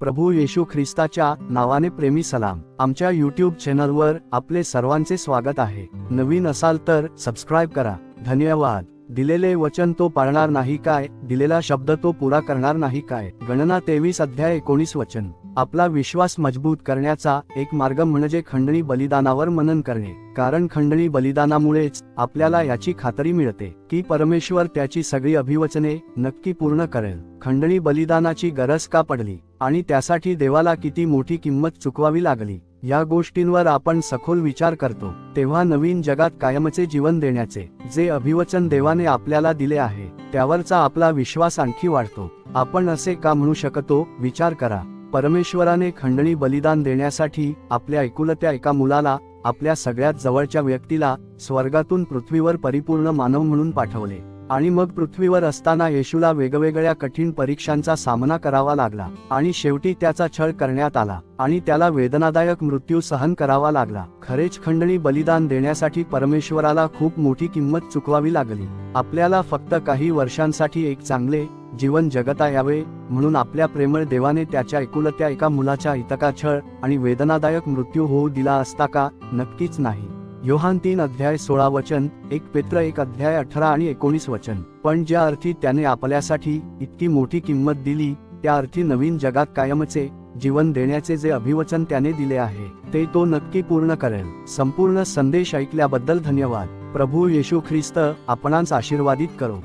प्रभू येशू ख्रिस्ताच्या नावाने प्रेमी सलाम. आमच्या यूट्यूब चॅनलवर आपले सर्वांचे स्वागत आहे. नवीन असाल तर सबस्क्राईब करा. धन्यवाद. दिलेले वचन तो पाळणार नाही काय? दिलेला शब्द तो पुरा करणार नाही काय? गणना तेवीस अध्याय एकोणीस वचन. आपला विश्वास मजबूत करण्याचा एक मार्ग म्हणजे खंडणी बलिदानावर मनन करणे. कारण खंडणी बलिदानामुळेच आपल्याला याची खात्री मिळते की परमेश्वर त्याची सगळी अभिवचने नक्की पूर्ण करेल. खंडणी बलिदानाची गरज का पडली आणि त्यासाठी देवाला किती मोठी किंमत चुकवावी लागली या गोष्टींवर आपण सखोल विचार करतो. तेव्हा नवीन जगात कायमचे जीवन देण्याचे जे अभिवचन देवाने आपल्याला दिले आहे त्यावरचा आपला विश्वास आणखी वाढतो. आपण असे का म्हणू शकतो? विचार करा. परमेश्वराने खंडणी बलिदान देण्यासाठी आपल्या ऐकुलत्या एका मुलाला आपल्या सगळ्यात जवळच्या व्यक्तीला स्वर्गातून पृथ्वीवर परिपूर्ण मानव म्हणून पाठवले. आणि मग पृथ्वीवर असताना येशूला वेगवेगळ्या कठीण परीक्षांचा सामना करावा लागला. आणि शेवटी त्याचा छळ करण्यात आला. आणि त्याला वेदनादायक मृत्यू सहन करावा लागला. खरेच खंडणी बलिदान देण्यासाठी परमेश्वराला खूप मोठी किंमत चुकवावी लागली. आपल्याला फक्त काही वर्षांसाठी एक चांगले जीवन जगता यावे म्हणून आपल्या प्रेमळ देवाने त्याच्या एकुलत्या एका मुलाच्या हितका छळ आणि वेदनादायक मृत्यू होऊ दिला असता का? नक्कीच नाही. योहान तीन अध्याय सोळा वचन एक पेत्र एक अध्याय अठरा आणि एकोणीस वचन. पण ज्या अर्थी त्याने आपल्यासाठी इतकी मोठी किंमत दिली त्या अर्थी नवीन जगात कायमचे जीवन देण्याचे जे अभिवचन त्याने दिले आहे ते तो नक्की पूर्ण करेल. संपूर्ण संदेश ऐकल्याबद्दल धन्यवाद. प्रभू येशू ख्रिस्त आपणांस आशीर्वादित करो.